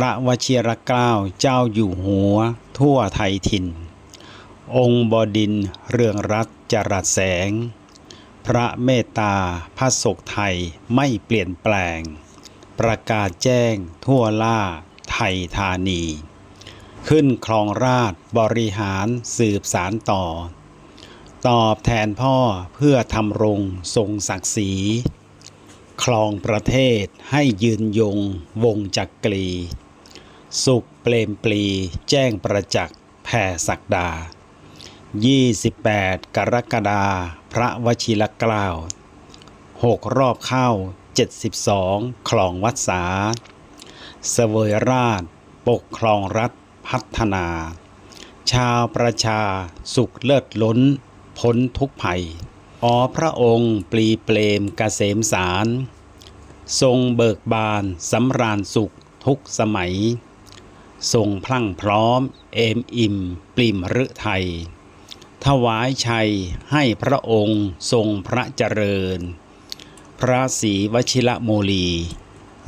พระวชิรเกล้าเจ้าอยู่หัว ทั่วไทยถิ่น องค์บดินเรืองรัตจรัสแสง พระเมตตาพระศกไทยไม่เปลี่ยนแปลง ประกาศแจ้งทั่วล่าไทยธานี ขึ้นครองราชบริหารสืบสารต่อ ตอบแทนพ่อเพื่อทำรงทรงศักดิ์ศรีครองประเทศให้ยืนยงวงจักรี สุขเปลมปลี แจ้งประจักษ์แผ่ศักดา 28 กรกฎาพระวชิรเกล้าหกรอบเข้า 72คลองวัดสาเสวยราช ปกครองรัฐพัฒนา ชาวประชาสุขเลิศล้น พ้นทุกภัย อ๋อพระองค์ปลีเปลมกเกษมสาร ทรงเบิกบานสำราญสุขทุกสมัย ทรงพลั่งพร้อม เอมอิ่มปริมฤทัยถวายชัยให้พระองค์ทรงพระเจริญ พระศรีวชิระโมลี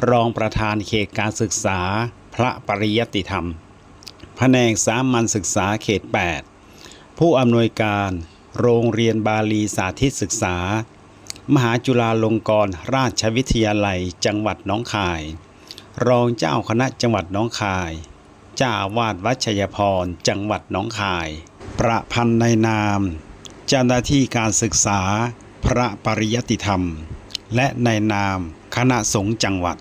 รองประธานเขตการศึกษาพระปริยติธรรม แผนกสามัญศึกษาเขต 8 ผู้อำนวยการโรงเรียนบาลีสาธิตศึกษา มหาจุฬาลงกรณราชวิทยาลัยจังหวัดน้องคาย รองเจ้าคณะจังหวัดน้องคาย จ้าอาวาดวัดชัยพร จังหวัดหน้องคาย ประพันธ์ในนาม เจ้าหน้าที่การศึกษา พระปริยติธรรม และในนามคณะสงฆ์จังหวัด